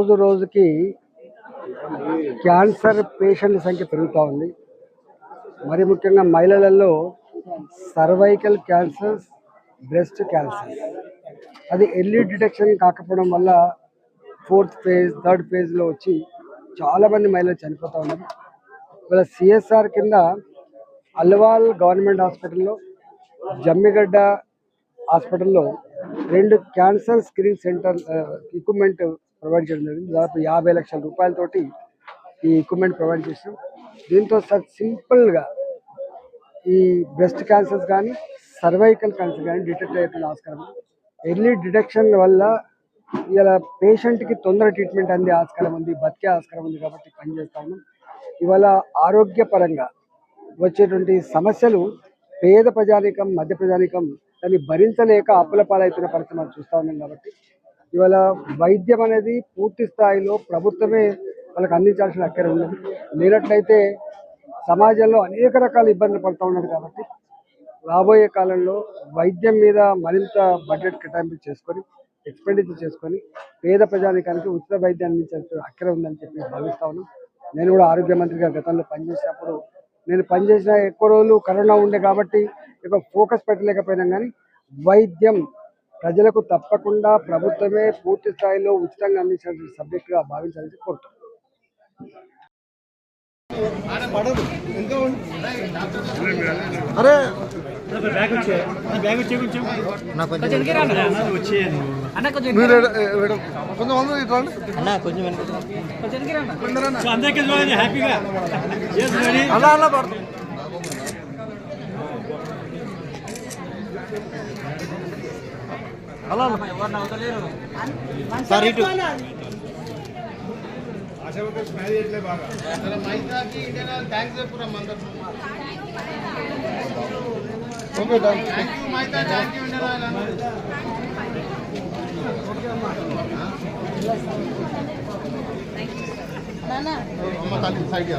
రోజు రోజుకి క్యాన్సర్ పేషెంట్ల సంఖ్య పెరుగుతూ ఉంది. మరి ముఖ్యంగా మహిళలలో సర్వైకల్ క్యాన్సర్స్ బ్రెస్ట్ క్యాన్సర్ అది ఎర్లీ డిటెక్షన్ కాకపోవడం వల్ల ఫోర్త్ ఫేజ్ థర్డ్ ఫేజ్లో వచ్చి చాలామంది మహిళలు చనిపోతూ ఉన్నారు. ఇవాళ సిఎస్ఆర్ కింద అల్వాల్ గవర్నమెంట్ హాస్పిటల్లో జమ్మిగడ్డ హాస్పిటల్లో రెండు cancer screen centre equipment provide చేయడం జరిగింది. దాదాపు యాభై లక్షల రూపాయలతోటి ఈ ఎక్విప్మెంట్ ప్రొవైడ్ చేసాం దీంతో సార్ సింపుల్గా ఈ బ్రెస్ట్ క్యాన్సర్స్ కానీ సర్వైకల్ క్యాన్సర్ కానీ డిటెక్ట్ అయ్యే ఆస్కారం ఎర్లీ డిటెక్షన్ వల్ల ఇలా పేషెంట్కి తొందర ట్రీట్మెంట్ అందే ఆస్కారం ఉంది బతికే ఆస్కారం ఉంది కాబట్టి పనిచేస్తాము ఇవాళ ఆరోగ్యపరంగా వచ్చేటువంటి సమస్యలు పేద ప్రజానికం మధ్య ప్రజానికం దాన్ని భరించలేక అప్పుల పాలవుతున్న పరిస్థితి మనం చూస్తూ ఉన్నాం కాబట్టి ఇవాళ వైద్యం అనేది పూర్తి స్థాయిలో ప్రభుత్వమే వాళ్ళకి అందించాల్సిన అక్కర ఉన్నది లేనట్లయితే సమాజంలో అనేక రకాల ఇబ్బందులు పడుతూ ఉన్నారు కాబట్టి రాబోయే కాలంలో వైద్యం మీద మరింత బడ్జెట్ కేటాయింపు చేసుకొని ఎక్స్పెండిచర్ చేసుకొని పేద ప్రజానికానికి ఉచిత వైద్యం అందించాల్సిన అక్కర ఉందని చెప్పి భావిస్తా ఉన్నాం. నేను కూడా ఆరోగ్య మంత్రిగా గతంలో పనిచేసినప్పుడు నేను పనిచేసిన ఎక్కువ రోజులు కరోనా ఉండే కాబట్టి ఎక్కువ ఫోకస్ పెట్టలేకపోయినా కానీ వైద్యం ప్రజలకు తప్పకుండా ప్రభుత్వమే పూర్తి స్థాయిలో ఉచితంగా అందించాల్సిన సబ్జెక్టుగా భావించాలని కోరుతాం. అరే అలా. సార్ ఇటు. ఓకే. అమ్మ తల్లి సైడ్.